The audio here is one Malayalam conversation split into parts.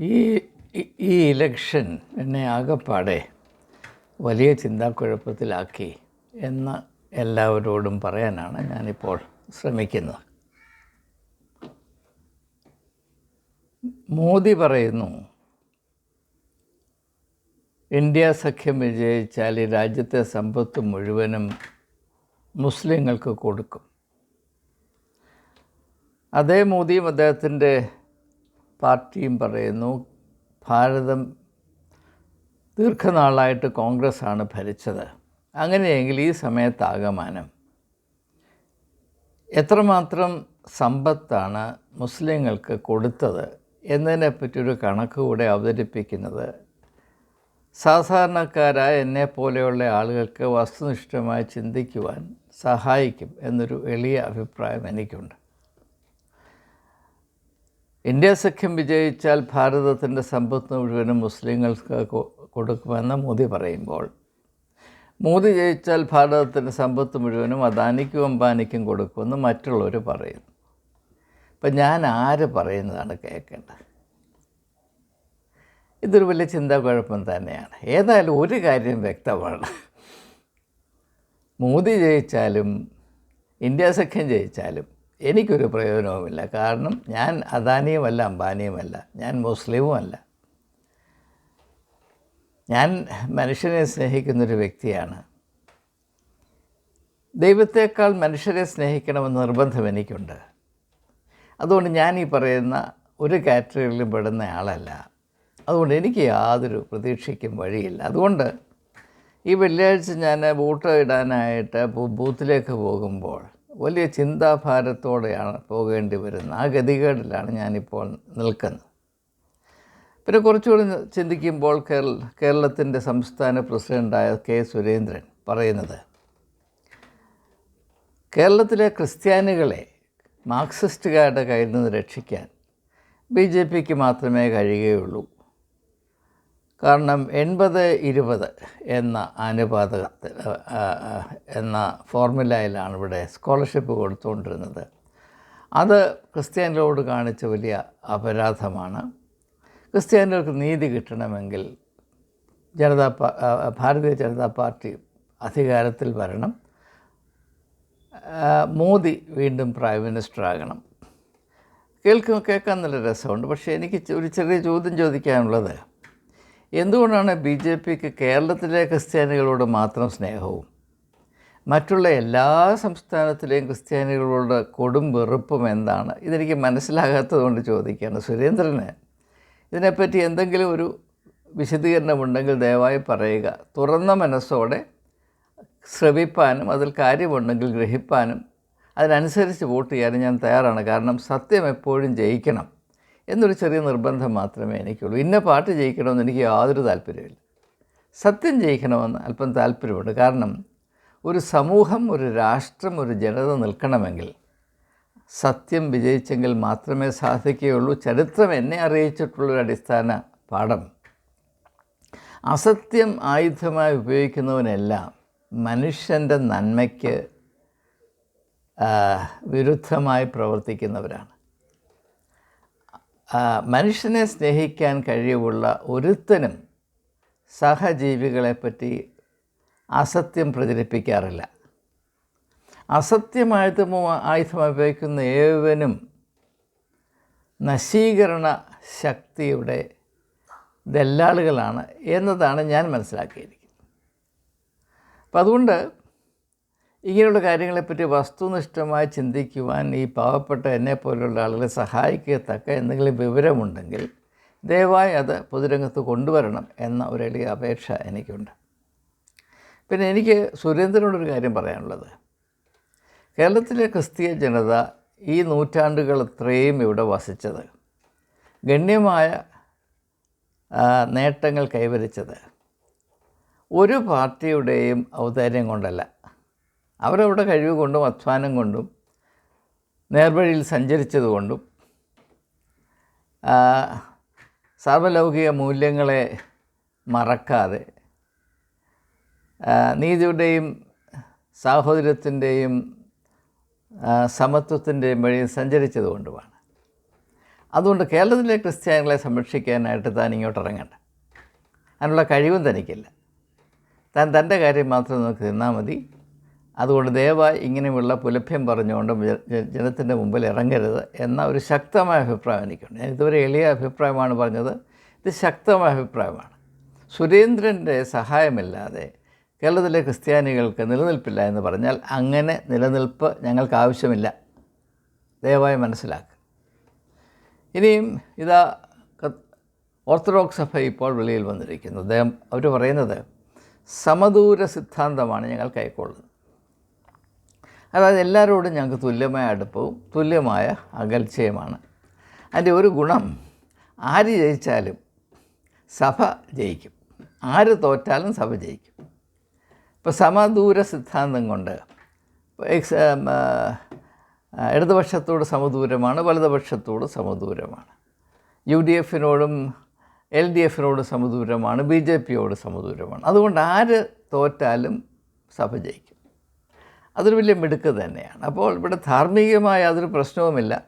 ഈ ഈ- ഇലക്ഷൻ എന്നെ ആകെപ്പാടെ വലിയ ചിന്താക്കുഴപ്പത്തിലാക്കി എന്ന് എല്ലാവരോടും പറയാനാണ് ഞാനിപ്പോൾ ശ്രമിക്കുന്നത്. മോദി പറയുന്നു ഇന്ത്യ സഖ്യം വിജയിച്ചാൽ ഈ രാജ്യത്തെ സമ്പത്ത് മുഴുവനും മുസ്ലിങ്ങൾക്ക് കൊടുക്കും. അതേ മോദിയും അദ്ദേഹത്തിന്റെ പാർട്ടിയും പറയുന്നു ഭാരതം ദീർഘനാളായിട്ട് കോൺഗ്രസ്സാണ് ഭരിച്ചത്. അങ്ങനെയെങ്കിൽ ഈ സമയത്താകമാനം എത്രമാത്രം സമ്പത്താണ് മുസ്ലിങ്ങൾക്ക് കൊടുത്തത് എന്നതിനെപ്പറ്റിയൊരു കണക്ക് കൂടെ അവതരിപ്പിക്കുന്നത് സാധാരണക്കാരായ എന്നെ പോലെയുള്ള ആളുകൾക്ക് വസ്തുനിഷ്ഠമായി ചിന്തിക്കുവാൻ സഹായിക്കും എന്നൊരു എളിയ അഭിപ്രായം എനിക്കുണ്ട്. ഇന്ത്യ സഖ്യം വിജയിച്ചാൽ ഭാരതത്തിന്റെ സമ്പത്ത് മുഴുവനും മുസ്ലിങ്ങൾക്ക് കൊടുക്കുമെന്ന് മോദി പറയുമ്പോൾ. മോദി ജയിച്ചാൽ ഭാരതത്തിന്റെ സമ്പത്ത് മുഴുവനും അദാനിക്കും അംബാനിക്കും കൊടുക്കുമെന്ന് മറ്റുള്ളവർ പറയുന്നു അപ്പം ഞാൻ ആര് പറയുന്നതാണ് കേൾക്കേണ്ടത്? ഇതൊരു വലിയ ചിന്താക്കുഴപ്പം തന്നെയാണ്. ഏതായാലും ഒരു കാര്യം വ്യക്തമാണ്. മോദി ജയിച്ചാലും ഇന്ത്യ സഖ്യം ജയിച്ചാലും എനിക്കൊരു പ്രയോജനവുമില്ല. കാരണം ഞാൻ അദാനിയുമല്ല അംബാനിയുമല്ല. ഞാൻ മുസ്ലിമുമല്ല. ഞാൻ മനുഷ്യനെ സ്നേഹിക്കുന്നൊരു വ്യക്തിയാണ്. ദൈവത്തേക്കാൾ മനുഷ്യരെ സ്നേഹിക്കണമെന്ന് നിർബന്ധം എനിക്കുണ്ട്. അതുകൊണ്ട് ഞാൻ ഈ പറയുന്ന ഒരു കാറ്റഗറിയിലും പെടുന്ന ആളല്ല. അതുകൊണ്ട് എനിക്ക് യാതൊരു പ്രതീക്ഷയ്ക്കും വഴിയില്ല. അതുകൊണ്ട് ഈ വെള്ളിയാഴ്ച ഞാൻ ബൂട്ട് ഇടാനായിട്ട് ബൂത്തിലേക്ക് പോകുമ്പോൾ വലിയ ചിന്താഭാരത്തോടെയാണ് പോകേണ്ടി വരുന്നത് ആ ഗതികേടിലാണ് ഞാനിപ്പോൾ നിൽക്കുന്നത്. പിന്നെ കുറച്ചുകൂടി ചിന്തിക്കുമ്പോൾ കേരള കേരളത്തിന്റെ സംസ്ഥാന പ്രസിഡന്റായ കെ സുരേന്ദ്രൻ പറയുന്നത് കേരളത്തിലെ ക്രിസ്ത്യാനികളെ മാർക്സിസ്റ്റുകാരുടെ കയ്യിൽ നിന്ന് രക്ഷിക്കാൻ ബി ജെ പിക്ക് മാത്രമേ കഴിയുകയുള്ളൂ. കാരണം എൺപത് ഇരുപത് എന്ന ആ, എന്ന ഫോർമുലയിലാണ് ഇവിടെ സ്കോളർഷിപ്പ് കൊടുത്തുകൊണ്ടിരുന്നത്. അത് ക്രിസ്ത്യാനികളോട് കാണിച്ച വലിയ അപരാധമാണ്. ക്രിസ്ത്യാനികൾക്ക് നീതി കിട്ടണമെങ്കിൽ ജനതാ ഭാരതീയ ജനതാ പാർട്ടി അധികാരത്തിൽ വരണം. മോദി വീണ്ടും പ്രൈം മിനിസ്റ്റർ ആകണം. കേൾക്കും കേൾക്കാൻ നല്ല രസമുണ്ട്. പക്ഷേ എനിക്ക് ഒരു ചെറിയ ചോദ്യം ചോദിക്കാനുള്ളത് എന്തുകൊണ്ടാണ് ബി ജെ പിക്ക് കേരളത്തിലെ ക്രിസ്ത്യാനികളോട് മാത്രം സ്നേഹവും? മറ്റുള്ള എല്ലാ സംസ്ഥാനത്തിലെയും ക്രിസ്ത്യാനികളോട് കൊടും വെറുപ്പും എന്താണ്? ഇതെനിക്ക് മനസ്സിലാകാത്തത് കൊണ്ട് ചോദിക്കുകയാണ് സുരേന്ദ്രന്. ഇതിനെപ്പറ്റി എന്തെങ്കിലും ഒരു വിശദീകരണമുണ്ടെങ്കിൽ ദയവായി പറയുക. തുറന്ന മനസ്സോടെ ശ്രവിപ്പാനും അതിൽ കാര്യമുണ്ടെങ്കിൽ ഗ്രഹിപ്പാനും അതിനനുസരിച്ച് വോട്ട് ചെയ്യാനും ഞാൻ തയ്യാറാണ്. കാരണം സത്യം എപ്പോഴും ജയിക്കണം. എന്നൊരു ചെറിയ നിർബന്ധം മാത്രമേ എനിക്കുള്ളൂ. ഇന്ന പാട്ട് ജയിക്കണമെന്ന് എനിക്ക് യാതൊരു താല്പര്യമില്ല സത്യം ജയിക്കണമെന്ന് അല്പം താല്പര്യമുണ്ട്. കാരണം ഒരു സമൂഹം ഒരു രാഷ്ട്രം ഒരു ജനത നിൽക്കണമെങ്കിൽ സത്യം വിജയിച്ചെങ്കിൽ മാത്രമേ സാധിക്കുകയുള്ളൂ. ചരിത്രം എന്നെ അറിയിച്ചിട്ടുള്ളൊരു അടിസ്ഥാന പാഠം. അസത്യം ആയുധമായി ഉപയോഗിക്കുന്നവനെല്ലാം മനുഷ്യന്റെ നന്മയ്ക്ക് വിരുദ്ധമായി പ്രവർത്തിക്കുന്നവരാണ്. മനുഷ്യനെ സ്നേഹിക്കാൻ കഴിവുള്ള ഒരുത്തനും സഹജീവികളെപ്പറ്റി അസത്യം പ്രചരിപ്പിക്കാറില്ല. അസത്യമായുധമോ ആയുധം ഉപയോഗിക്കുന്ന ഏവനും നശീകരണ ശക്തിയുടെ ദല്ലാളുകളാണ് എന്നതാണ് ഞാൻ മനസ്സിലാക്കിയിരിക്കുന്നത്. അപ്പം അതുകൊണ്ട് ഇങ്ങനെയുള്ള കാര്യങ്ങളെപ്പറ്റി വസ്തുനിഷ്ഠമായി ചിന്തിക്കുവാൻ ഈ പാവപ്പെട്ട എന്നെ പോലുള്ള ആളുകളെ സഹായിക്കത്തക്ക എന്തെങ്കിലും വിവരമുണ്ടെങ്കിൽ ദയവായി അത് പൊതുരംഗത്ത് കൊണ്ടുവരണം എന്ന ഒരു എളിയ അപേക്ഷ എനിക്കുണ്ട്. പിന്നെ എനിക്ക് സുരേന്ദ്രനോടൊരു കാര്യം പറയാനുള്ളത്. കേരളത്തിലെ ക്രിസ്തീയ ജനത ഈ നൂറ്റാണ്ടുകൾ ഇത്രയും ഇവിടെ വസിച്ചത്. ഗണ്യമായ നേട്ടങ്ങൾ കൈവരിച്ചത്. ഒരു പാർട്ടിയുടെയും ഔദാര്യം കൊണ്ടല്ല. അവരവിടെ കഴിവ് കൊണ്ടും അധ്വാനം കൊണ്ടും നേർവഴിയിൽ സഞ്ചരിച്ചതുകൊണ്ടും സാർവലൗകിക മൂല്യങ്ങളെ മറക്കാതെ നീതിയുടെയും സാഹോദര്യത്തിന്റെയും സമത്വത്തിന്റെയും വഴിയിൽ സഞ്ചരിച്ചതുകൊണ്ടുമാണ് അതുകൊണ്ട് കേരളത്തിലെ ക്രിസ്ത്യാനികളെ സംരക്ഷിക്കാനായിട്ട് താൻ ഇങ്ങോട്ട് ഇറങ്ങണ്ട. അതിനുള്ള കഴിവും തനിക്കില്ല. താൻ തന്റെ കാര്യം മാത്രം നോക്കി നിന്നാൽ മതി. അതുകൊണ്ട് ദയവായി ഇങ്ങനെയുള്ള പുലഭ്യം പറഞ്ഞുകൊണ്ട് ജനത്തിന്റെ മുമ്പിൽ ഇറങ്ങരുത് എന്ന ഒരു ശക്തമായ അഭിപ്രായം എനിക്കുണ്ട്. ഞാൻ ഇതുവരെ എളിയ അഭിപ്രായമാണ് പറഞ്ഞത്. ഇത് ശക്തമായ അഭിപ്രായമാണ്. സുരേന്ദ്രന്റെ സഹായമില്ലാതെ കേരളത്തിലെ ക്രിസ്ത്യാനികൾക്ക് നിലനിൽപ്പില്ല എന്ന് പറഞ്ഞാൽ അങ്ങനെ നിലനിൽപ്പ് ഞങ്ങൾക്ക് ആവശ്യമില്ല. ദയവായി മനസ്സിലാക്കുക. ഇനിയും ഇതാ ഓർത്തഡോക്സ് സഭ ഇപ്പോൾ വെളിയിൽ വന്നിരിക്കുന്നു. അദ്ദേഹം അവർ പറയുന്നത് സമദൂര സിദ്ധാന്തമാണ് ഞങ്ങൾ കൈക്കൊള്ളുന്നത്. അതായത് എല്ലാവരോടും ഞങ്ങൾക്ക് തുല്യമായ അടുപ്പവും തുല്യമായ അകൽച്ചയുമാണ്. അതിന്റെ ഒരു ഗുണം ആര് ജയിച്ചാലും സഭ ജയിക്കും. ആര് തോറ്റാലും സഭ ജയിക്കും. ഇപ്പോൾ സമദൂര സിദ്ധാന്തം കൊണ്ട് എക്സ് ഇടതുപക്ഷത്തോട് സമദൂരമാണ് വലതുപക്ഷത്തോട് സമദൂരമാണ്. യു ഡി എഫിനോടും എൽ ഡി എഫിനോട് സമദൂരമാണ് ബി ജെ പിയോട് സമദൂരമാണ്. അതുകൊണ്ട് ആര് തോറ്റാലും സഭ ജയിക്കും. അതൊരു വലിയ മിടുക്ക് തന്നെയാണ്. അപ്പോൾ ഇവിടെ ധാർമ്മികമായ അതൊരു പ്രശ്നവുമില്ല.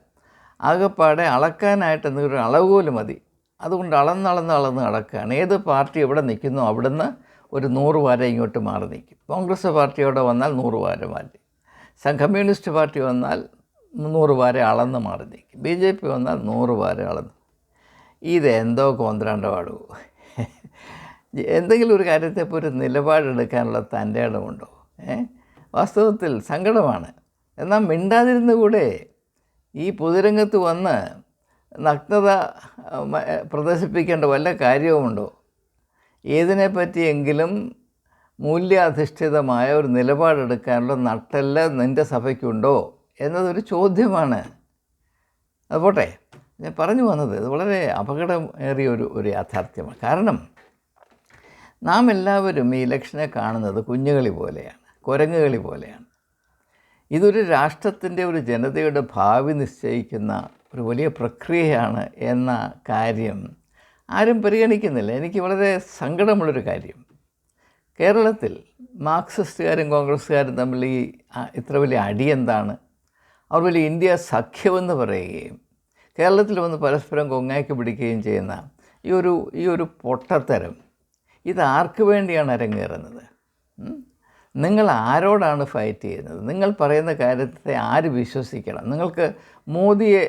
ആകെപ്പാടെ അളക്കാനായിട്ട് എന്തെങ്കിലും ഒരു അളവുകോൽ മതി. അതുകൊണ്ട് അളന്നളന്ന് അളന്ന് അളക്കുകയാണ്. ഏത് പാർട്ടി എവിടെ നിൽക്കുന്നോ അവിടുന്ന് ഒരു നൂറ് വാര ഇങ്ങോട്ട് മാറി നിൽക്കും. കോൺഗ്രസ് പാർട്ടി അവിടെ വന്നാൽ നൂറ് വാര മാറ്റി കമ്മ്യൂണിസ്റ്റ് പാർട്ടി വന്നാൽ നൂറ് വാര അളന്ന് മാറി നിൽക്കും. ബി ജെ പി വന്നാൽ നൂറ് വാര അളന്ന് ഇതെന്തോ കോന്ത്രാണ്ടപാടു എന്തെങ്കിലും ഒരു കാര്യത്തെപ്പോൾ ഒരു നിലപാടെടുക്കാനുള്ള തന്റെ ഇടമുണ്ടോ? ഏ? വാസ്തവത്തിൽ സങ്കടമാണ്. എന്നാൽ മിണ്ടാതിരുന്നുകൂടെ ഈ പൊതുരംഗത്ത് വന്ന് നഗ്നത പ്രദർശിപ്പിക്കേണ്ട വല്ല കാര്യവുമുണ്ടോ? ഏതിനെ പറ്റിയെങ്കിലും മൂല്യാധിഷ്ഠിതമായ ഒരു നിലപാടെടുക്കാനുള്ള നട്ടല്ല നിന്റെ സഭയ്ക്കുണ്ടോ എന്നതൊരു ചോദ്യമാണ്. അത് പോട്ടെ ഞാൻ പറഞ്ഞു വന്നത് ഇത് വളരെ അപകടമേറിയ ഒരു ഒരു യാഥാർത്ഥ്യമാണ്. കാരണം നാം എല്ലാവരും ഈ ഇലക്ഷനെ കാണുന്നത് കുഞ്ഞുകളി പോലെയാണ്. കുരങ്ങുകളി പോലെയാണ്. ഇതൊരു രാഷ്ട്രത്തിന്റെ ഒരു ജനതയുടെ ഭാവി നിശ്ചയിക്കുന്ന ഒരു വലിയ പ്രക്രിയയാണ് എന്ന കാര്യം ആരും പരിഗണിക്കുന്നില്ല. എനിക്ക് വളരെ സങ്കടമുള്ളൊരു കാര്യം. കേരളത്തിൽ മാർക്സിസ്റ്റുകാരും കോൺഗ്രസ്സുകാരും തമ്മിൽ ഈ ഇത്ര വലിയ അടി എന്താണ്? അവർ വലിയ ഇന്ത്യ സഖ്യമെന്ന് പറയുകയും കേരളത്തിൽ വന്ന് പരസ്പരം കൊങ്ങാക്കി പിടിക്കുകയും ചെയ്യുന്ന ഈ ഒരു ഈ ഒരു പൊട്ടത്തരം. ഇത് ആർക്ക് വേണ്ടിയാണ് അരങ്ങേറുന്നത്? നിങ്ങൾ ആരോടാണ് ഫൈറ്റ് ചെയ്യുന്നത്? നിങ്ങൾ പറയുന്ന കാര്യത്തെ ആര് വിശ്വസിക്കണം? നിങ്ങൾക്ക് മോദിയെ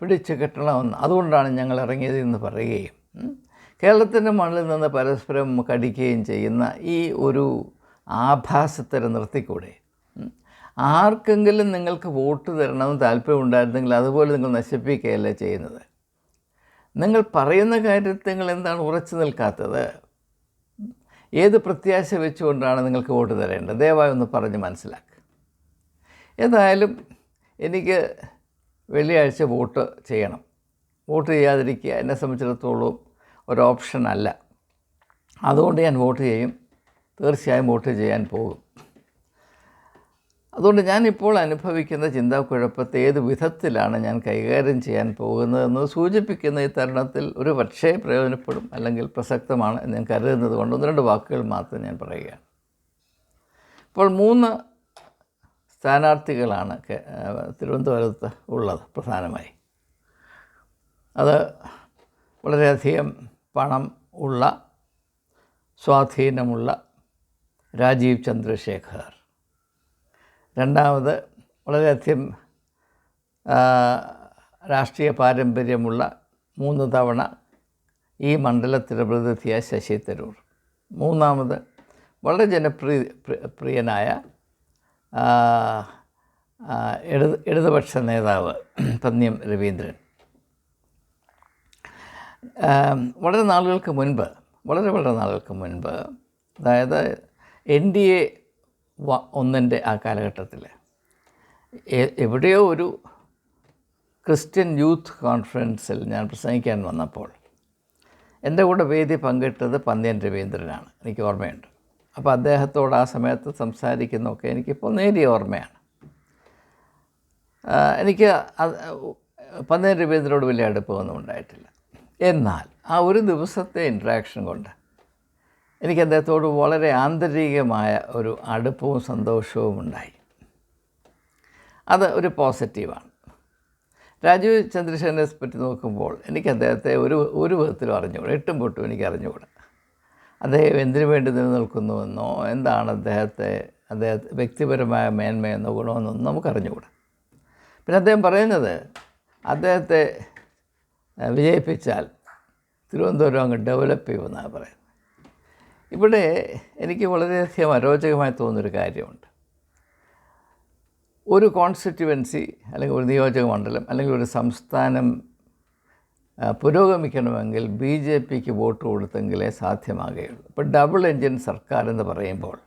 പിടിച്ചു കെട്ടണമെന്ന് അതുകൊണ്ടാണ് ഞങ്ങൾ ഇറങ്ങിയത് എന്ന് പറയുകയും? കേരളത്തിന്റെ മണ്ണിൽ നിന്ന് പരസ്പരം കടിക്കുകയും ചെയ്യുന്ന ഈ ഒരു ആഭാസത്തര നിർത്തിക്കൂടെ? ആർക്കെങ്കിലും നിങ്ങൾക്ക് വോട്ട് തരണമെന്ന് താല്പര്യമുണ്ടായിരുന്നെങ്കിൽ അതുപോലെ നിങ്ങൾ നശിപ്പിക്കുകയല്ലേ ചെയ്യുന്നത്? നിങ്ങൾ പറയുന്ന കാര്യത്തിൽ നിങ്ങൾ എന്താണ് ഉറച്ചു നിൽക്കാത്തത്? ഏത് പ്രത്യാശ വെച്ചുകൊണ്ടാണ് നിങ്ങൾക്ക് വോട്ട് തരേണ്ടത്? ദയവായി ഒന്ന് പറഞ്ഞ് മനസ്സിലാക്കുക എന്തായാലും എനിക്ക് വെള്ളിയാഴ്ച വോട്ട് ചെയ്യണം. വോട്ട് ചെയ്യാതിരിക്കുക എന്നെ സംബന്ധിച്ചിടത്തോളം ഒരു ഓപ്ഷൻ അല്ല അതുകൊണ്ട് ഞാൻ വോട്ട് ചെയ്യും. തീർച്ചയായും വോട്ട് ചെയ്യാൻ പോകും. അതുകൊണ്ട് ഞാനിപ്പോൾ അനുഭവിക്കുന്ന ചിന്താക്കുഴപ്പത്തെ ഏത് വിധത്തിലാണ് ഞാൻ കൈകാര്യം ചെയ്യാൻ പോകുന്നതെന്ന് സൂചിപ്പിക്കുന്ന ഈ തരുണത്തിൽ ഒരു പക്ഷേ പ്രയോജനപ്പെടും അല്ലെങ്കിൽ പ്രസക്തമാണ് എന്ന് ഞാൻ കരുതുന്നത് കൊണ്ട് ഒന്ന് രണ്ട് വാക്കുകൾ മാത്രം ഞാൻ പറയുകയാണ്. ഇപ്പോൾ മൂന്ന് സ്ഥാനാർത്ഥികളാണ് തിരുവനന്തപുരത്ത് ഉള്ളത് പ്രധാനമായി. അത് വളരെയധികം പണം ഉള്ള സ്വാധീനമുള്ള രാജീവ് ചന്ദ്രശേഖർ. രണ്ടാമത് വളരെയധികം രാഷ്ട്രീയ പാരമ്പര്യമുള്ള മൂന്ന് തവണ ഈ മണ്ഡലത്തിലെ പ്രതിനിധിയായ ശശി തരൂർ. മൂന്നാമത് വളരെ ജനപ്രിയ പ്രിയനായ ഇടത് ഇടതുപക്ഷ നേതാവ് പന്ന്യം രവീന്ദ്രൻ. വളരെ നാളുകൾക്ക് മുൻപ് വളരെ വളരെ നാളുകൾക്ക് മുൻപ് അതായത് എൻ ഡി എ ഒന്നിന്റെ ആ കാലഘട്ടത്തിൽ. എവിടെയോ ഒരു ക്രിസ്ത്യൻ യൂത്ത് കോൺഫറൻസിൽ ഞാൻ പ്രസംഗിക്കാൻ വന്നപ്പോൾ എന്റെ കൂടെ വേദി പങ്കിട്ടത് പന്ന്യൻ രവീന്ദ്രനാണ്. എനിക്ക് ഓർമ്മയുണ്ട്. അപ്പോൾ അദ്ദേഹത്തോട് ആ സമയത്ത് സംസാരിക്കുന്നതൊക്കെ എനിക്കിപ്പോൾ നേരിയ ഓർമ്മയാണ്. എനിക്ക് അത് പന്ന്യൻ രവീന്ദ്രനോട് വലിയ അടുപ്പമൊന്നും ഉണ്ടായിട്ടില്ല. എന്നാൽ ആ ഒരു ദിവസത്തെ ഇൻട്രാക്ഷൻ കൊണ്ട് എനിക്ക് അദ്ദേഹത്തോട് വളരെ ആന്തരികമായ ഒരു അടുപ്പവും സന്തോഷവും ഉണ്ടായി. അത് ഒരു പോസിറ്റീവാണ്. രാജീവ് ചന്ദ്രശേഖരനെ പറ്റി നോക്കുമ്പോൾ എനിക്ക് അദ്ദേഹത്തെ ഒരു ഒരു വിധത്തിലും അറിഞ്ഞുകൂടാ. എട്ടും പൊട്ടും എനിക്ക് അറിഞ്ഞുകൂടാ. അദ്ദേഹം എന്തിനു വേണ്ടി നിലനിൽക്കുന്നുവെന്നോ എന്താണ് അദ്ദേഹത്തെ അദ്ദേഹത്തെ വ്യക്തിപരമായ മേന്മയെന്നോ ഗുണമെന്നൊന്നും നമുക്കറിഞ്ഞുകൂടാ. പിന്നെ അദ്ദേഹം പറയുന്നത് അദ്ദേഹത്തെ വിജയിപ്പിച്ചാൽ തിരുവനന്തപുരം അങ്ങ് ഡെവലപ്പ് ചെയ്യുമെന്നാണ് പറയുന്നത്. ഇവിടെ എനിക്ക് വളരെയധികം അരോചകമായി തോന്നുന്നൊരു കാര്യമുണ്ട്. ഒരു കോൺസ്റ്റിറ്റ്യുവൻസി അല്ലെങ്കിൽ ഒരു നിയോജക മണ്ഡലം അല്ലെങ്കിൽ ഒരു സംസ്ഥാനം പുരോഗമിക്കണമെങ്കിൽ ബി ജെ പിക്ക് വോട്ട് കൊടുത്തെങ്കിലേ സാധ്യമാകുകയുള്ളൂ. ഇപ്പോൾ ഡബിൾ എൻജിൻ സർക്കാർ എന്ന് പറയുമ്പോൾ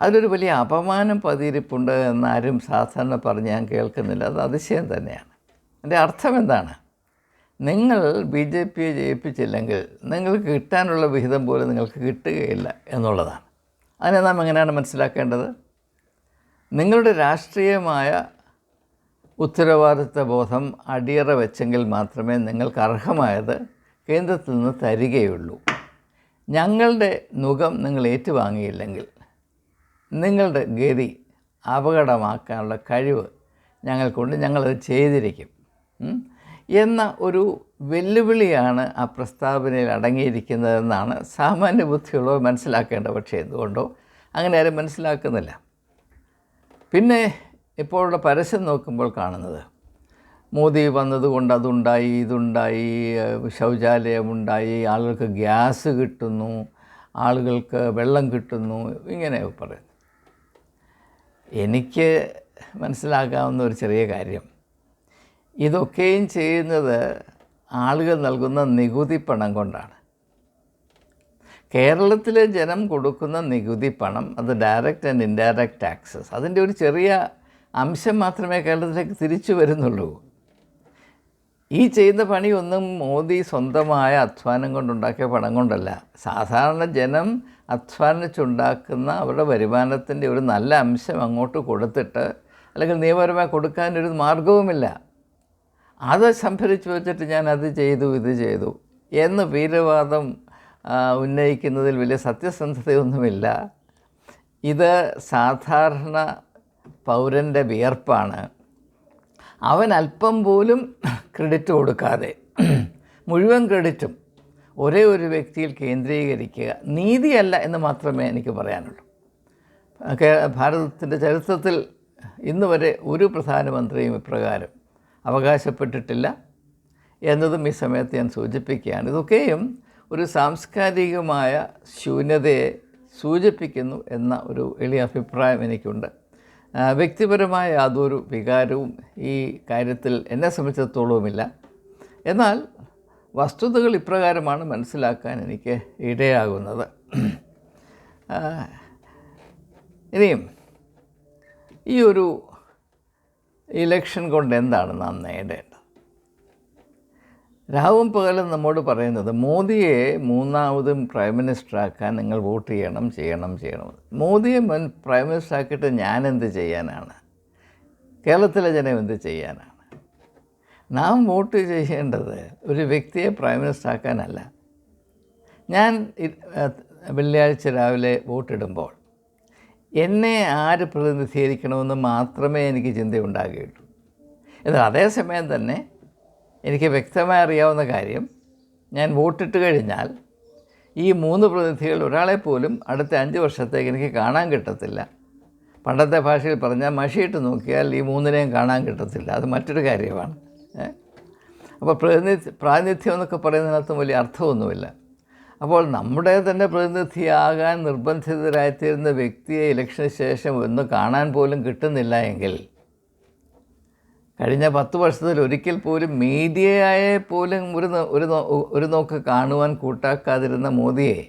അതിലൊരു വലിയ അപമാനം പതിയിരിപ്പുണ്ട് എന്നാരും സാധാരണ പറഞ്ഞ് ഞാൻ കേൾക്കുന്നില്ല. അത് അതിശയം തന്നെയാണ്. എന്റെ അർത്ഥം എന്താണ്? നിങ്ങൾ ബി ജെ പിയെ ജയിപ്പിച്ചില്ലെങ്കിൽ നിങ്ങൾക്ക് കിട്ടാനുള്ള വിഹിതം പോലും നിങ്ങൾക്ക് കിട്ടുകയില്ല എന്നുള്ളതാണ്. അതിനെ നാം എങ്ങനെയാണ് മനസ്സിലാക്കേണ്ടത്? നിങ്ങളുടെ രാഷ്ട്രീയമായ ഉത്തരവാദിത്വ ബോധം അടിയറ വെച്ചെങ്കിൽ മാത്രമേ നിങ്ങൾക്ക് അർഹമായത് കേന്ദ്രത്തിൽ നിന്ന് തരികയുള്ളൂ. ഞങ്ങളുടെ മുഖം നിങ്ങൾ ഏറ്റുവാങ്ങിയില്ലെങ്കിൽ നിങ്ങളുടെ ഗതി അപകടമാക്കാനുള്ള കഴിവ് ഞങ്ങൾക്കുണ്ട്. ഞങ്ങളത് ചെയ്തിരിക്കും. എന്ന ഒരു വെല്ലുവിളിയാണ് ആ പ്രസ്താവനയിൽ അടങ്ങിയിരിക്കുന്നതെന്നാണ് സാമാന്യ ബുദ്ധിയുള്ളവർ മനസ്സിലാക്കേണ്ട പക്ഷേ എന്തുകൊണ്ടോ അങ്ങനെ ആരും മനസ്സിലാക്കുന്നില്ല. പിന്നെ ഇപ്പോഴുള്ള പരസ്യം നോക്കുമ്പോൾ കാണുന്നത് മോദി വന്നതുകൊണ്ട് അതുണ്ടായി ഇതുണ്ടായി ശൗചാലയമുണ്ടായി ആളുകൾക്ക് ഗ്യാസ് കിട്ടുന്നു ആളുകൾക്ക് വെള്ളം കിട്ടുന്നു ഇങ്ങനെ പറയുന്നു. എനിക്ക് മനസ്സിലാക്കാവുന്ന ഒരു ചെറിയ കാര്യം ഇതൊക്കെയും ചെയ്യുന്നത് ആളുകൾ നൽകുന്ന നികുതി പണം കൊണ്ടാണ്. കേരളത്തിലെ ജനം കൊടുക്കുന്ന നികുതി പണം അത് ഡയറക്റ്റ് ആൻഡ് ഇൻഡയറക്റ്റ് ടാക്സസ്. അതിന്റെ ഒരു ചെറിയ അംശം മാത്രമേ കേരളത്തിലേക്ക് തിരിച്ചു വരുന്നുള്ളൂ. ഈ ചെയ്യുന്ന പണിയൊന്നും മോദി സ്വന്തമായ അധ്വാനം കൊണ്ടുണ്ടാക്കിയ പണം കൊണ്ടല്ല. സാധാരണ ജനം അധ്വാനിച്ചുണ്ടാക്കുന്ന അവരുടെ വരുമാനത്തിന്റെ ഒരു നല്ല അംശം അങ്ങോട്ട് കൊടുത്തിട്ട് അല്ലെങ്കിൽ നിയമപരമായി കൊടുക്കാനൊരു മാർഗവുമില്ല അത് സംഭരിച്ചു വെച്ചിട്ട് ഞാൻ അത് ചെയ്തു ഇത് ചെയ്തു എന്ന് വീരവാദം ഉന്നയിക്കുന്നതിൽ വലിയ സത്യസന്ധതയൊന്നുമില്ല. ഇത് സാധാരണ പൗരന്റെ വിയർപ്പാണ്. അവൻ അല്പം പോലും ക്രെഡിറ്റ് കൊടുക്കാതെ മുഴുവൻ ക്രെഡിറ്റും ഒരേ ഒരു വ്യക്തിയിൽ കേന്ദ്രീകരിക്കുക നീതിയല്ല എന്ന് മാത്രമേ എനിക്ക് പറയാനുള്ളൂ. ഭാരതത്തിന്റെ ചരിത്രത്തിൽ ഇന്നുവരെ ഒരു പ്രധാനമന്ത്രിയും ഇപ്രകാരം അവകാശപ്പെട്ടിട്ടില്ല എന്നതും ഈ സമയത്ത് ഞാൻ സൂചിപ്പിക്കുകയാണ്. ഇതൊക്കെയും ഒരു സാംസ്കാരികമായ ശൂന്യതയെ സൂചിപ്പിക്കുന്നു എന്ന ഒരു എളിയ അഭിപ്രായം എനിക്കുണ്ട്. വ്യക്തിപരമായ യാതൊരു വികാരവും ഈ കാര്യത്തിൽ എന്നെ സംബന്ധിച്ചിടത്തോളവുമില്ല. എന്നാൽ വസ്തുതകൾ ഇപ്രകാരമാണ് മനസ്സിലാക്കാൻ എനിക്ക് ഇടയാകുന്നത്. ഇനിയും ഈ ഒരു ഇലക്ഷൻ കൊണ്ട് എന്താണ് നാം നേടേണ്ടത്? രാവും പകലും നമ്മോട് പറയുന്നത് മോദിയെ മൂന്നാമതും പ്രൈം മിനിസ്റ്ററാക്കാൻ നിങ്ങൾ വോട്ട് ചെയ്യണം ചെയ്യണം ചെയ്യണം. മോദിയെ മുൻ പ്രൈം ഞാൻ എന്ത് ചെയ്യാനാണ്? കേരളത്തിലെ ജനം എന്ത് ചെയ്യാനാണ്? നാം വോട്ട് ചെയ്യേണ്ടത് ഒരു വ്യക്തിയെ പ്രൈം മിനിസ്റ്റർ ആക്കാനല്ല ഞാൻ വെള്ളിയാഴ്ച രാവിലെ വോട്ടിടുമ്പോൾ എന്നെ ആര് പ്രതിനിധീകരിക്കണമെന്ന് മാത്രമേ എനിക്ക് ചിന്തയുണ്ടാകുകയുള്ളൂ. എന്നാൽ അതേസമയം തന്നെ എനിക്ക് വ്യക്തമായി അറിയാവുന്ന കാര്യം ഞാൻ വോട്ടിട്ട് കഴിഞ്ഞാൽ ഈ മൂന്ന് പ്രതിനിധികൾ ഒരാളെ പോലും അടുത്ത അഞ്ച് വർഷത്തേക്ക് എനിക്ക് കാണാൻ കിട്ടത്തില്ല. പണ്ടത്തെ ഭാഷയിൽ പറഞ്ഞാൽ മഷിയിട്ട് നോക്കിയാൽ ഈ മൂന്നിനെയും കാണാൻ കിട്ടത്തില്ല. അത് മറ്റൊരു കാര്യമാണ്. അപ്പോൾ പ്രതിനിധി പ്രാതിനിധ്യം എന്നൊക്കെ പറയുന്നതിനകത്തും വലിയ അർത്ഥമൊന്നുമില്ല. അപ്പോൾ നമ്മുടെ തന്നെ പ്രതിനിധിയാകാൻ നിർബന്ധിതരായിത്തീരുന്ന വ്യക്തിയെ ഇലക്ഷന് ശേഷം ഒന്ന് കാണാൻ പോലും കിട്ടുന്നില്ല എങ്കിൽ കഴിഞ്ഞ പത്ത് വർഷത്തിൽ ഒരിക്കൽ പോലും മീഡിയയെ പോലും ഒരു ഒരു ഒരു നോക്ക് കാണുവാൻ കൂട്ടാക്കാതിരുന്ന മോദിയെ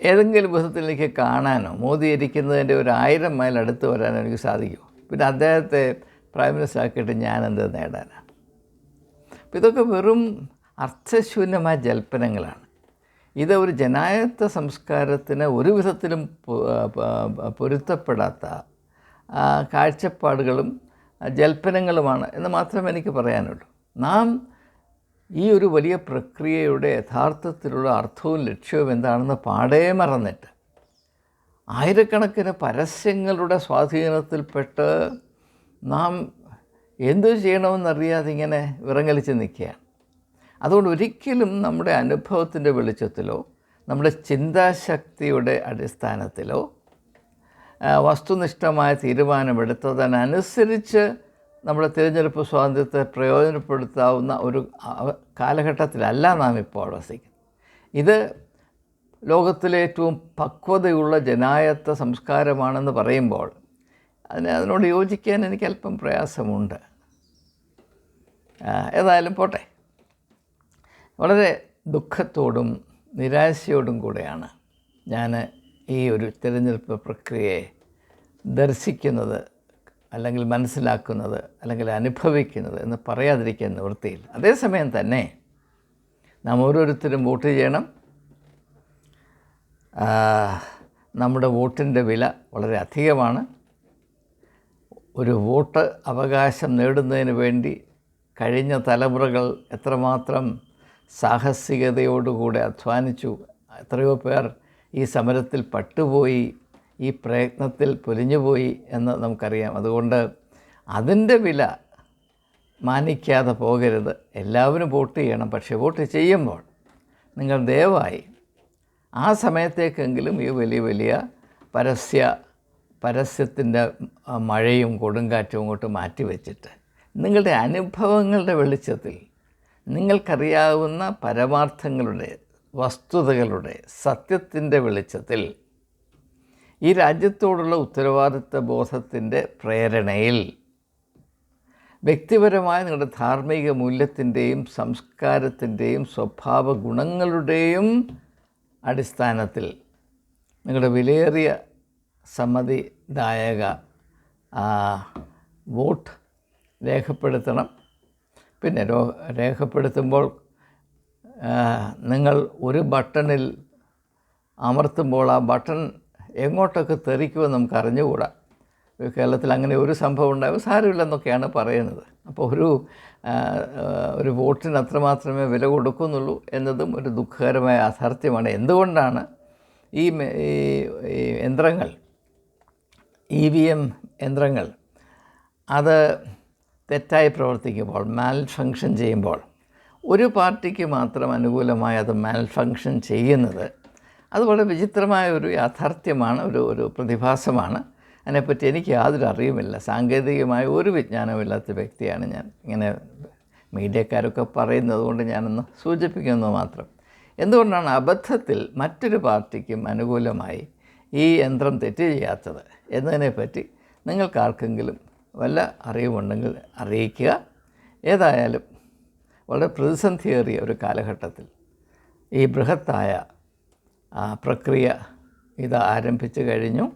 ഏതെങ്കിലും വിധത്തിൽ എനിക്ക് കാണാനോ മോദി ഇരിക്കുന്നതിന്റെ ഒരു ആയിരം മൈൽ അടുത്ത് വരാനോ എനിക്ക് സാധിക്കുമോ? പിന്നെ അദ്ദേഹത്തെ പ്രൈം മിനിസ്റ്റർ ആക്കിയിട്ട് ഞാൻ എന്ത് നേടാനാണ്? ഇതൊക്കെ വെറും അർത്ഥശൂന്യമായ ജൽപ്പനങ്ങളാണ്. ഇത് ഒരു ജനായത്ത സംസ്കാരത്തിന് ഒരു വിധത്തിലും പൊരുത്തപ്പെടാത്ത കാഴ്ചപ്പാടുകളും ജൽപ്പനങ്ങളുമാണ് എന്ന് മാത്രമേ എനിക്ക് പറയാനുള്ളൂ. നാം ഈ ഒരു വലിയ പ്രക്രിയയുടെ യഥാർത്ഥത്തിലുള്ള അർത്ഥവും ലക്ഷ്യവും എന്താണെന്ന് പാടേ മറന്നിട്ട് ആയിരക്കണക്കിന് പരസ്യങ്ങളുടെ സ്വാധീനത്തിൽപ്പെട്ട് നാം എന്തു ചെയ്യണമെന്നറിയാതെ ഇങ്ങനെ വിറങ്ങലിച്ച് നിൽക്കുകയാണ്. അതുകൊണ്ട് ഒരിക്കലും നമ്മുടെ അനുഭവത്തിന്റെ വെളിച്ചത്തിലോ നമ്മുടെ ചിന്താശക്തിയുടെ അടിസ്ഥാനത്തിലോ വസ്തുനിഷ്ഠമായ തീരുമാനമെടുത്തതിനനുസരിച്ച് നമ്മുടെ തിരഞ്ഞെടുപ്പ് സ്വാതന്ത്ര്യത്തെ പ്രയോജനപ്പെടുത്താവുന്ന ഒരു കാലഘട്ടത്തിലല്ല നാം ഇപ്പോൾ വസിക്കുന്നത്. ഇത് ലോകത്തിലെ ഏറ്റവും പക്വതയുള്ള ജനായത്ത സംസ്കാരമാണെന്ന് പറയുമ്പോൾ അതിനെ അതിനോട് യോജിക്കാൻ എനിക്ക് അല്പം പ്രയാസമുണ്ട്. ഏതായാലും പോട്ടെ. വളരെ ദുഃഖത്തോടും നിരാശയോടും കൂടെയാണ് ഞാൻ ഈ ഒരു തിരഞ്ഞെടുപ്പ് പ്രക്രിയയെ ദർശിക്കുന്നത് അല്ലെങ്കിൽ മനസ്സിലാക്കുന്നത് അല്ലെങ്കിൽ അനുഭവിക്കുന്നത് എന്ന് പറയാതിരിക്കാൻ നിവൃത്തിയില്ല. അതേസമയം തന്നെ നാം ഓരോരുത്തരും വോട്ട് ചെയ്യണം. നമ്മുടെ വോട്ടിന്റെ വില വളരെ അധികമാണ്. ഒരു വോട്ട് അവകാശം നേടുന്നതിന് വേണ്ടി കഴിഞ്ഞ തലമുറകൾ എത്രമാത്രം സാഹസികതയോടുകൂടെ അധ്വാനിച്ചു. എത്രയോ പേർ ഈ സമരത്തിൽ പട്ടുപോയി ഈ പ്രയത്നത്തിൽ പൊലിഞ്ഞുപോയി എന്ന് നമുക്കറിയാം. അതുകൊണ്ട് അതിന്റെ വില മാനിക്കാതെ പോകരുത്. എല്ലാവരും വോട്ട് ചെയ്യണം. പക്ഷേ വോട്ട് ചെയ്യുമ്പോൾ നിങ്ങൾ ദയവായി ആ സമയത്തേക്കെങ്കിലും ഈ വലിയ വലിയ പരസ്യ പരസ്യത്തിന്റെ മഴയും കൊടുങ്കാറ്റും അങ്ങോട്ട് മാറ്റി വെച്ചിട്ട് നിങ്ങളുടെ അനുഭവങ്ങളുടെ വെളിച്ചത്തിൽ നിങ്ങൾക്കറിയാവുന്ന പരമാർത്ഥങ്ങളുടെ വസ്തുതകളുടെ സത്യത്തിന്റെ വെളിച്ചത്തിൽ ഈ രാജ്യത്തോടുള്ള ഉത്തരവാദിത്വ ബോധത്തിന്റെ പ്രേരണയിൽ വ്യക്തിപരമായ നിങ്ങളുടെ ധാർമ്മിക മൂല്യത്തിന്റെയും സംസ്കാരത്തിന്റെയും സ്വഭാവ ഗുണങ്ങളുടെയും അടിസ്ഥാനത്തിൽ നിങ്ങളുടെ വിലയേറിയ സമ്മതിദായക വോട്ട് രേഖപ്പെടുത്തണം. പിന്നെ രോ രേഖപ്പെടുത്തുമ്പോൾ നിങ്ങൾ ഒരു ബട്ടണിൽ അമർത്തുമ്പോൾ ആ ബട്ടൺ എങ്ങോട്ടൊക്കെ തെറിക്കുമെന്ന് നമുക്ക് അറിഞ്ഞുകൂടാ. കേരളത്തിൽ അങ്ങനെ ഒരു സംഭവം ഉണ്ടാവും സാരമില്ലെന്നൊക്കെയാണ് പറയുന്നത്. അപ്പോൾ ഒരു ഒരു വോട്ടിന് അത്രമാത്രമേ വില കൊടുക്കുന്നുള്ളൂ എന്നതും ഒരു ദുഃഖകരമായ അസാർത്ഥ്യമാണ് എന്തുകൊണ്ടാണ് ഈ യന്ത്രങ്ങൾ ഇ വി എം യന്ത്രങ്ങൾ അത് തെറ്റായി പ്രവർത്തിക്കുമ്പോൾ മാൽ ഫങ്ഷൻ ചെയ്യുമ്പോൾ ഒരു പാർട്ടിക്ക് മാത്രം അനുകൂലമായി അത് മാൽ ഫങ്ഷൻ ചെയ്യുന്നത് അത് വളരെ വിചിത്രമായ ഒരു യാഥാർത്ഥ്യമാണ് ഒരു ഒരു പ്രതിഭാസമാണ്. അതിനെപ്പറ്റി എനിക്ക് യാതൊരു അറിയുമില്ല സാങ്കേതികമായ ഒരു വിജ്ഞാനമില്ലാത്ത വ്യക്തിയാണ് ഞാൻ. ഇങ്ങനെ മീഡിയക്കാരൊക്കെ പറയുന്നത് കൊണ്ട് ഞാനൊന്ന് സൂചിപ്പിക്കുന്നത് മാത്രം. എന്തുകൊണ്ടാണ് അബദ്ധത്തിൽ മറ്റൊരു പാർട്ടിക്കും അനുകൂലമായി ഈ യന്ത്രം തെറ്റ് ചെയ്യാത്തത് എന്നതിനെപ്പറ്റി നിങ്ങൾക്കാർക്കെങ്കിലും വല്ല അറിവുണ്ടെങ്കിൽ അറിയിക്കുക. ഏതായാലും വളരെ പ്രതിസന്ധിയേറിയ ഒരു കാലഘട്ടത്തിൽ ഈ ബൃഹത്തായ പ്രക്രിയ ഇത് ആരംഭിച്ചു കഴിഞ്ഞു.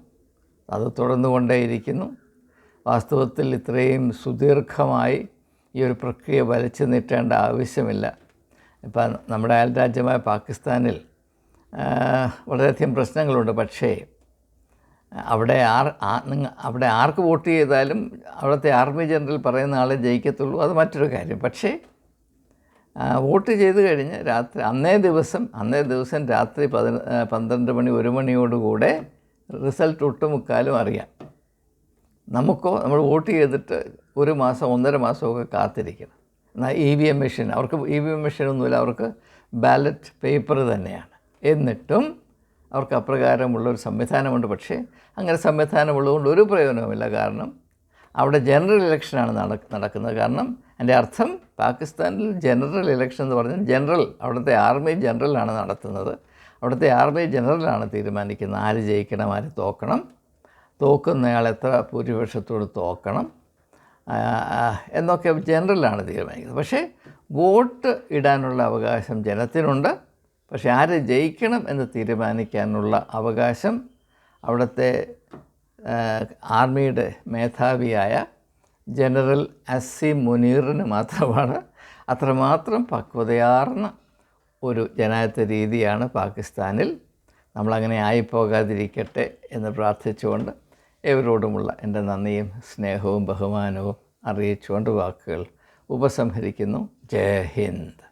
അത് തുടർന്നു കൊണ്ടേയിരിക്കുന്നു വാസ്തവത്തിൽ ഇത്രയും സുദീർഘമായി ഈ ഒരു പ്രക്രിയ വലിച്ചു നീട്ടേണ്ട ആവശ്യമില്ല. ഇപ്പം നമ്മുടെ അയൽ രാജ്യമായ പാകിസ്ഥാനിൽ വളരെയധികം പ്രശ്നങ്ങളുണ്ട്. പക്ഷേ അവിടെ ആർ അവിടെ ആർക്ക് വോട്ട് ചെയ്താലും അവിടുത്തെ ആർമി ജനറൽ പറയുന്ന ആളെ ജയിക്കത്തുള്ളൂ. അത് മറ്റൊരു കാര്യം. പക്ഷേ വോട്ട് ചെയ്ത് കഴിഞ്ഞ് രാത്രി അന്നേ ദിവസം അന്നേ ദിവസം രാത്രി പതിന ആ, പന്ത്രണ്ട് മണി ഒരു മണിയോടുകൂടെ റിസൾട്ട് ഒട്ടുമുക്കാലും അറിയാം. നമുക്കോ നമ്മൾ വോട്ട് ചെയ്തിട്ട് ഒരു മാസം ഒന്നര മാസമൊക്കെ കാത്തിരിക്കണം. എന്നാൽ ഇ വി എം മെഷീൻ അവർക്ക് ഇ വി എം മെഷീനൊന്നുമില്ല അവർക്ക് ബാലറ്റ് പേപ്പർ തന്നെയാണ്. എന്നിട്ടും അവർക്ക് അപ്രകാരമുള്ള ഒരു സംവിധാനമുണ്ട്. പക്ഷേ അങ്ങനെ സംവിധാനമുള്ളതുകൊണ്ട് ഒരു പ്രയോജനവുമില്ല. കാരണം അവിടെ ജനറൽ ഇലക്ഷനാണ് നട- നടക്കുന്നത്. കാരണം എന്റെ അർത്ഥം പാകിസ്ഥാനിൽ ജനറൽ ഇലക്ഷൻ എന്ന് പറഞ്ഞാൽ ജനറൽ അവിടുത്തെ ആർമി ജനറലാണ് നടത്തുന്നത്. അവിടുത്തെ ആർമി ജനറലാണ് തീരുമാനിക്കുന്നത്. ആര് ജയിക്കണം ആര് തോക്കണം. തോക്കുന്നയാൾ എത്ര ഭൂരിപക്ഷത്തോട് തോക്കണം. എന്നൊക്കെ ജനറലാണ് തീരുമാനിക്കുന്നത്. പക്ഷേ വോട്ട് ഇടാനുള്ള അവകാശം ജനത്തിനുണ്ട്. പക്ഷേ ആര് ജയിക്കണം എന്ന് തീരുമാനിക്കാനുള്ള അവകാശം അവിടുത്തെ ആർമിയുടെ മേധാവിയായ ജനറൽ അസി മുനീറിന് മാത്രമാണ്. അത്രമാത്രം പക്വതയാർന്ന ഒരു ജനായത്ത രീതിയാണ് പാകിസ്ഥാനിൽ. നമ്മളങ്ങനെ ആയിപ്പോകാതിരിക്കട്ടെ എന്ന് പ്രാർത്ഥിച്ചുകൊണ്ട് ഇവരോടുമുള്ള എന്റെ നന്ദിയും സ്നേഹവും ബഹുമാനവും അറിയിച്ചുകൊണ്ട് വാക്കുകൾ ഉപസംഹരിക്കുന്നു. ജയ് ഹിന്ദ്.